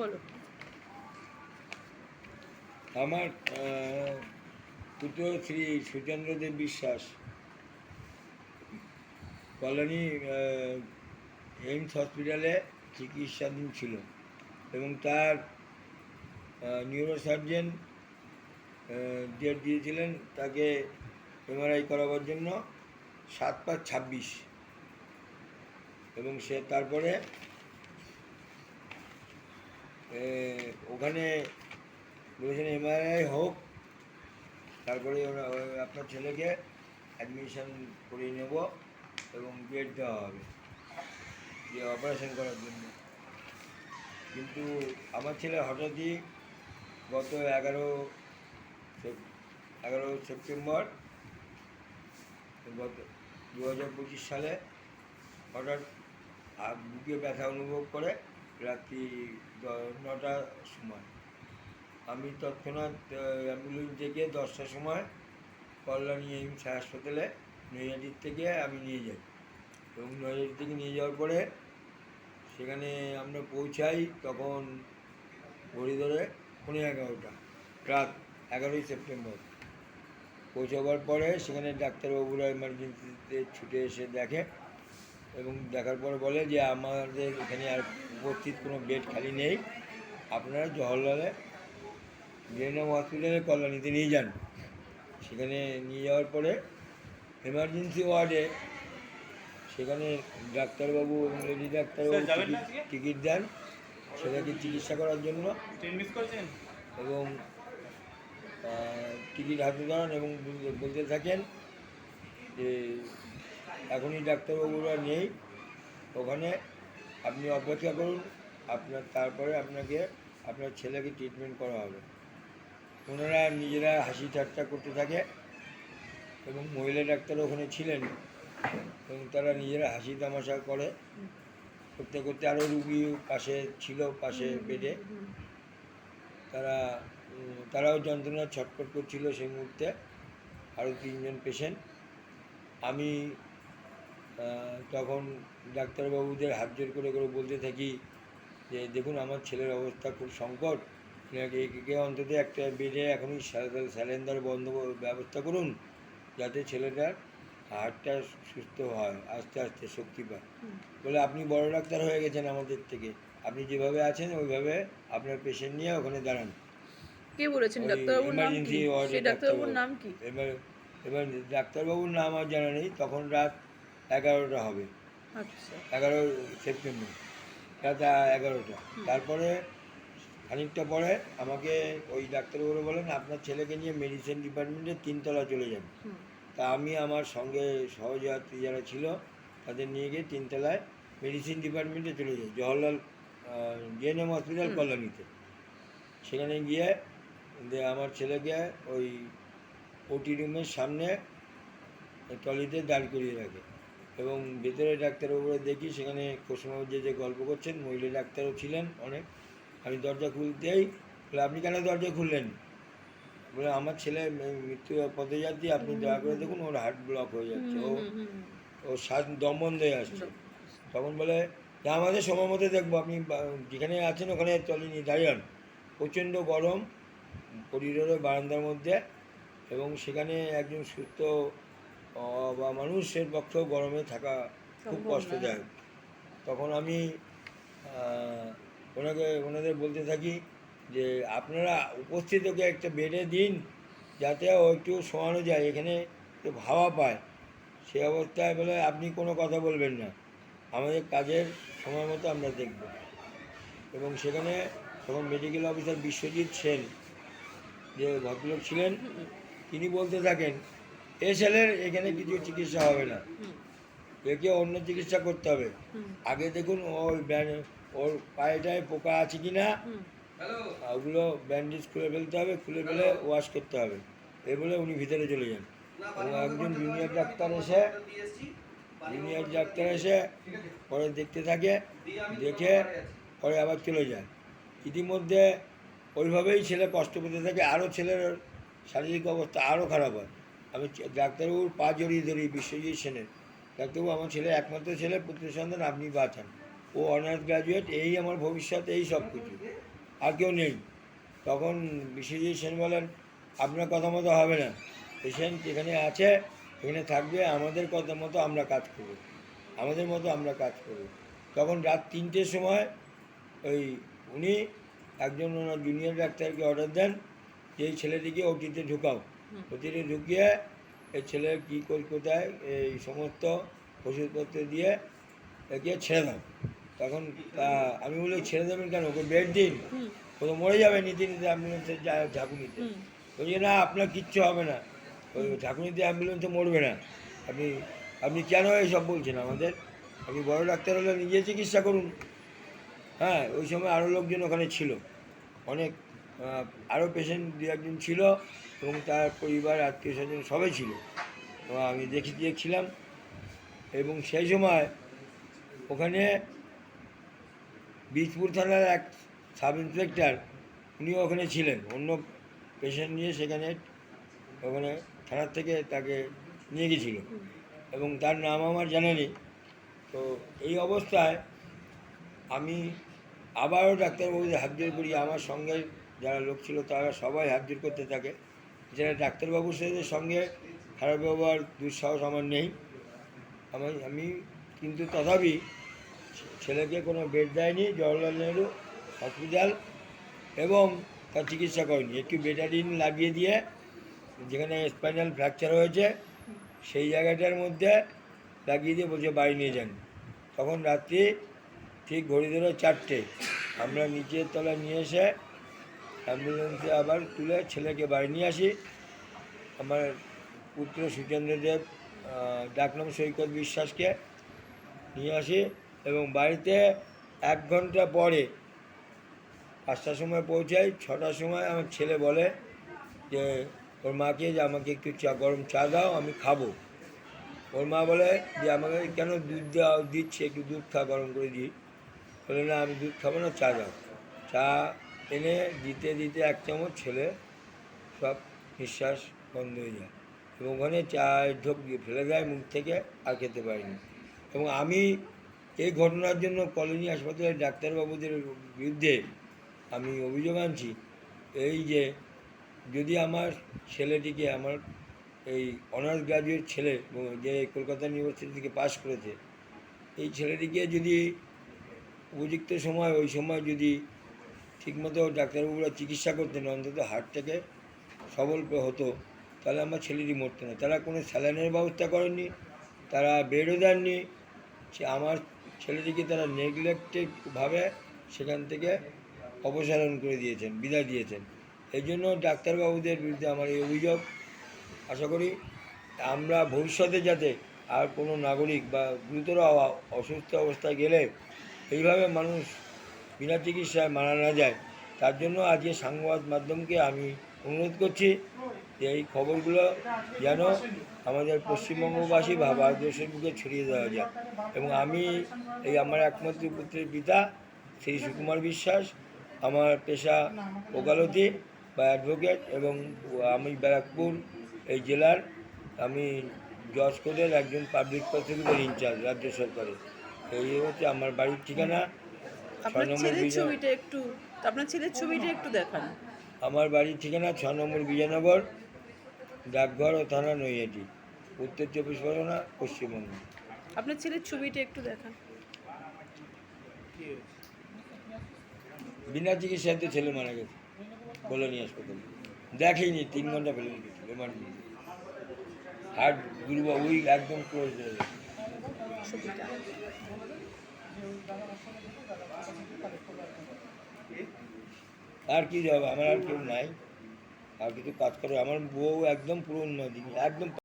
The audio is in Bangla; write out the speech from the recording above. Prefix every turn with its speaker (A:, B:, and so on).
A: বলো।
B: আমার পুত্র শ্রী সুচন্দ্রদেব বিশ্বাস, কলোনি এইমস হসপিটালে চিকিৎসাধীন ছিল এবং তার নিউরোসার্জেন ডেট দিয়েছিলেন তাকে এমআরআই করাবার জন্য সাত পাঁচ ছাব্বিশ। এবং সে তারপরে ওখানে বলেছেন এমআরআই হোক, তারপরে আপনার ছেলেকে অ্যাডমিশন করিয়ে নেব এবং বেড দেওয়া হবে, যে অপারেশন করার জন্য। কিন্তু আমার ছেলে হঠাৎই গত এগারো এগারো সেপ্টেম্বর, গত দু হাজার পঁচিশ সালে হঠাৎ বুকে ব্যথা অনুভব করে রাত্রি নটার সময়। আমি তৎক্ষণাৎ অ্যাম্বুলেন্স থেকে দশটার সময় কল্যাণী এইমস হাসপাতালে নৈহাটির থেকে আমি নিয়ে যাই। এবং নৈহাটি থেকে নিয়ে যাওয়ার পরে সেখানে আমরা পৌঁছাই তখন ঘড়ি ধরে পনেরো এগারোটা, রাত এগারোই সেপ্টেম্বর। পৌঁছাবার পরে সেখানে ডাক্তারবাবুরা এমার্জেন্সিতে ছুটে এসে দেখে এবং দেখার পরে বলে যে আমাদের এখানে আর উপস্থিত কোনো বেড খালি নেই। আপনারা জওহরলালে জেএনএম হসপিটালে কল্যাণীতে নিয়ে যান। সেখানে নিয়ে যাওয়ার পরে এমার্জেন্সি ওয়ার্ডে সেখানে ডাক্তারবাবু এবং লেডি ডাক্তারবাবু টিকিট- দেন। সেটাকে চিকিৎসা করার জন্য। এবং টিকিট হাতে ধরান এবং বলতে থাকেন যে এখনই ডাক্তারবাবুরা নেই। ওখানে আপনি অপেক্ষা করুন, আপনার তারপরে আপনাকে আপনার ছেলেকে ট্রিটমেন্ট করা হবে। ওনারা নিজেরা হাসি ঠাট্টা করতে থাকে এবং মহিলা ডাক্তার ওখানে ছিলেন এবং তারা নিজেরা হাসি তামাশা করে। করতে করতে আরও রুগী পাশে ছিল, পাশে বেডে। তারা তারাও যন্ত্রণা ছটফট করছিল সেই মুহূর্তে। আরও তিনজন পেশেন্ট আমি তখন ডাক্তারবাবুদের হাত জোর করে করে বলতে থাকি যে দেখুন আমার ছেলের অবস্থা খুব সংকট। একে অন্তত একটা বেডে এখনই স্যালেন্ডার বন্ধ ব্যবস্থা করুন যাতে ছেলেটার হার্টটা সুস্থ হয় আস্তে আস্তে শক্তি পায়। বলে আপনি বড় ডাক্তার হয়ে গেছেন আমাদের থেকে। আপনি যেভাবে আছেন ওইভাবে আপনার পেশেন্ট নিয়ে ওখানে দাঁড়ান।
A: কে বলেছেন? ডাক্তারবাবুর নাম কি? ডাক্তারবাবুর
B: ডাক্তারবাবু।
A: নাম কি?
B: এবার এবার ডাক্তারবাবুর নাম আর জানা নেই। তখন রাত এগারোটা হবে।
A: আচ্ছা।
B: এগারো সেপ্টেম্বর। রাত এগারোটা। তারপরে খানিকটা পরে আমাকে ওই ডাক্তারবাবু বলেন আপনার ছেলেকে নিয়ে মেডিসিন ডিপার্টমেন্টে তিনতলা চলে যান। তা আমি আমার সঙ্গে সহযাত্রী যারা ছিল তাদের নিয়ে গিয়ে তিনতলায় মেডিসিন ডিপার্টমেন্টে চলে যাই জওহরলাল জিএনএম হসপিটাল। কল্যাণীতে। সেখানে গিয়ে আমার ছেলেকে ওই ওটি রুমের সামনে টলিতে দাঁড় করিয়ে রাখে। এবং ভেতরে ডাক্তারবাবুরা দেখি সেখানে কোসমবাবু যে যে গল্প করছেন মহিলা ডাক্তারও ছিলেন অনেক। আমি দরজা খুলতেই বলে আপনি কেন দরজা খুললেন? বলে আমার ছেলে ম- পথে পথযাত্রী আপনি দয়া করে দেখুন ওর হার্ট ব্লক হয়ে যাচ্ছে ও ওর শ্বাস দম বন্ধ হয়ে আসছে। তখন বলে যে আমাদের সময় মতো দেখব আপনি যেখানে আছেন ওখানে চলে চলেনি দাঁড়িয়ে প্রচণ্ড গরম করিডোরের বারান্দার মধ্যে এবং সেখানে একজন সুস্থ বা মানুষের পক্ষেও গরমে থাকা খুব। কষ্টদায়ক তখন আমি ওনাকে ওনাদের বলতে থাকি যে আপনারা উপস্থিত ওকে একটা বেডে দিন যাতে ও একটু শোয়ানো যায় এখানে একটু হাওয়া পায়। সে অবস্থায় বলে আপনি কোনো কথা বলবেন না। আমাদের কাজের সময় মতো আমরা দেখব। এবং সেখানে তখন মেডিকেল অফিসার বিশ্বজিৎ সেন যে ভদ্রলোক ছিলেন তিনি বলতে থাকেন এ ছেলের এখানে কিছু চিকিৎসা হবে না। একে অন্য চিকিৎসা করতে হবে। আগে দেখুন ওই ওর পায়েটায় পোকা আছে কি না ওগুলো ব্যান্ডেজ খুলে ফেলতে হবে খুলে ফেলে ওয়াশ করতে হবে। এই বলে উনি ভিতরে চলে যান। একজন জুনিয়র ডাক্তার এসে জুনিয়র ডাক্তার এসে পরে দেখতে থাকে দেখে পরে আবার চলে যায়। ইতিমধ্যে ওইভাবেই ছেলে কষ্ট পেতে থাকে আরও ছেলের শারীরিক অবস্থা আরও খারাপ হয়। আমি ডাক্তারবাবুর পা জড়িয়ে ধরি বিশ্বজিৎ সেনের। ডাক্তারবাবু আমার ছেলে, একমাত্র ছেলে পুত্র সন্তান আপনি বাঁচান। ও অনার্স গ্র্যাজুয়েট এই আমার ভবিষ্যৎ, এই সব কিছু। আর কেউ নেই। তখন বিশ্বজিৎ সেন বলেন, আপনার কথা মতো হবে না। পেশেন্ট যেখানে আছে, এখানে থাকবে, আমাদের কথা মতো আমরা কাজ করব। আমাদের মতো আমরা কাজ করব। তখন রাত তিনটের সময় ওই উনি একজন ওনার জুনিয়র ডাক্তারকে অর্ডার দেন, যে এই ছেলেটিকে ওটিতে ঢুকাও। ওটিতে ঢুকিয়ে এই ছেলে কী কর কোথায় এই সমস্ত ওষুধপত্র দিয়ে একে ছেড়ে দাও। তখন আমি বলি ছেড়ে দেবেন কেন? ওকে বেড দিন। ও তো মরে যাবে নিতে নিতে অ্যাম্বুলেন্সে ঝাঁকুনিতে। বলছি না আপনার কিচ্ছু হবে না। ওই ঝাঁকুনিতে অ্যাম্বুলেন্সে মরবে না। আপনি আপনি কেন এইসব বলছেন আমাদের? আপনি বড় ডাক্তার হলে নিজে চিকিৎসা করুন। হ্যাঁ ওই সময় আরও লোকজন ওখানে ছিল। অনেক আরও পেশেন্ট দু একজন ছিল। এবং তার পরিবার, আত্মীয় স্বজন সবাই ছিল। তো আমি দেখি, দেখছিলাম। এবং সেই সময় ওখানে বীজপুর থানার এক সাব ইন্সপেক্টর উনিও ওখানে ছিলেন। অন্য পেশেন্ট নিয়ে সেখানে ওখানে থানার থেকে তাকে নিয়ে গেছিল এবং তার নাম আমার জানা নেই। তো এই অবস্থায় আমি আবারও ডাক্তারবাবুদের হাত জোর করি। আমার সঙ্গে যারা লোক ছিল তারা সবাই হাত জোর করতে থাকে। এছাড়া ডাক্তারবাবুর সাথে সঙ্গে খারাপ ব্যবহার, দুঃসাহস আমার নেই। আমি আমি কিন্তু তথাপি ছেলেকে কোনো বেড দেয়নি জওয়াহরলাল নেহরু হসপিটাল এবং তার চিকিৎসা করেনি। একটু বেটাডিন লাগিয়ে দিয়ে যেখানে স্পাইনাল ফ্র্যাকচার হয়েছে, সেই জায়গাটার মধ্যে লাগিয়ে দিয়ে বলছে বাড়ি নিয়ে যান। তখন রাত্রি ঠিক ঘড়ি ধরে চারটে। আমরা নিচের তলায় নিয়ে এসে অ্যাম্বুলেন্সে আবার তুলে ছেলেকে বাড়ি নিয়ে আসি। আমার পুত্র সুচন্দ্রদেব আহ, ডাকনাম সৈকত বিশ্বাসকে নিয়ে আসি এবং বাড়িতে এক ঘণ্টা পরে পাঁচটার সময় পৌঁছাই। ছটার সময় আমার ছেলে বলে যে ওর মাকে যে আমাকে একটু চা গরম চা দাও আমি খাব। ওর মা বলে যে আমাকে কেন দুধ দেওয়া দিচ্ছে? একটু দুধ খা গরম করে দিই বলে না আমি দুধ খাব না চা দাও। চা এনে দিতে দিতে এক চামচ ছেলে সব নিঃশ্বাস বন্ধ হয়ে যায় এবং ওখানে চা ঢোক দিয়ে ফেলে দেয়, মুখ থেকে আর খেতে পারিনি এবং আমি এই ঘটনার জন্য কলোনি হাসপাতালের ডাক্তারবাবুদের বিরুদ্ধে আমি অভিযোগ আনছি, এই যে যদি আমার ছেলেটিকে আমার এই অনার্স গ্রাজুয়েট ছেলে যে কলকাতা ইউনিভার্সিটি থেকে পাশ করেছে, এই ছেলেটিকে যদি উপযুক্ত সময়, ওই সময় যদি ঠিকমতো ডাক্তারবাবুরা চিকিৎসা করতেন অন্তত হার্টটাকে সবল হতো। তাহলে আমার ছেলেটি মরতো না। তারা কোনো স্যালাইনের ব্যবস্থা করেননি, তারা বেডও দেননি। আমার ছেলেটিকে তারা নেগলেক্টেডভাবে সেখান থেকে অপসারণ করে দিয়েছেন, বিদায় দিয়েছেন। এই জন্য ডাক্তারবাবুদের বিরুদ্ধে আমার এই অভিযোগ। আশা করি আমরা ভবিষ্যতে যাতে আর কোনো নাগরিক বা গুরুতর অসুস্থ অবস্থায় গেলে এইভাবে মানুষ বিনা চিকিৎসায় মারা না যায়। তার জন্য আজকে সংবাদ মাধ্যমকে আমি অনুরোধ করছি যে এই খবরগুলো যেন আমাদের পশ্চিমবঙ্গবাসী বা ভারতবর্ষের বুকে ছড়িয়ে দেওয়া যায়। এবং আমি এই আমার একমাত্র পুত্রের পিতা, শ্রী সুকুমার বিশ্বাস, আমার পেশা ওকালতি বা অ্যাডভোকেট এবং আমি ব্যারাকপুর এই জেলার, আমি জজ কোর্টের একজন পাবলিক প্রসিকিউটর ইনচার্জ রাজ্য সরকারের। এই হচ্ছে আমার বাড়ির ঠিকানা।
A: আপনার ছেলের ছবিটা একটু আপনার ছেলের ছবিটা একটু দেখান।
B: আমার বাড়ির ঠিকানা ছ নম্বর বিজয়নগর ডাকঘর ও থানা নৈহাটি উত্তর চব্বিশ পরগনা পশ্চিমবঙ্গ
A: আপনার ছেলের ছবিটা একটু দেখান।
B: বিনা চিকিৎসাতে ছেলে মারা গেছে কলোনি হাসপাতালে। দেখেইনি তিন ঘণ্টা ফেলে গেছিল এমার্জেন্সি হার্ট দুর্বল ওই একদম ক্লোজ হয়ে গেছে। আর কি যাবে আমার আর কেউ নাই। আর কিছু কাজ করে। আমার বউ একদম পুরো জিনিস একদম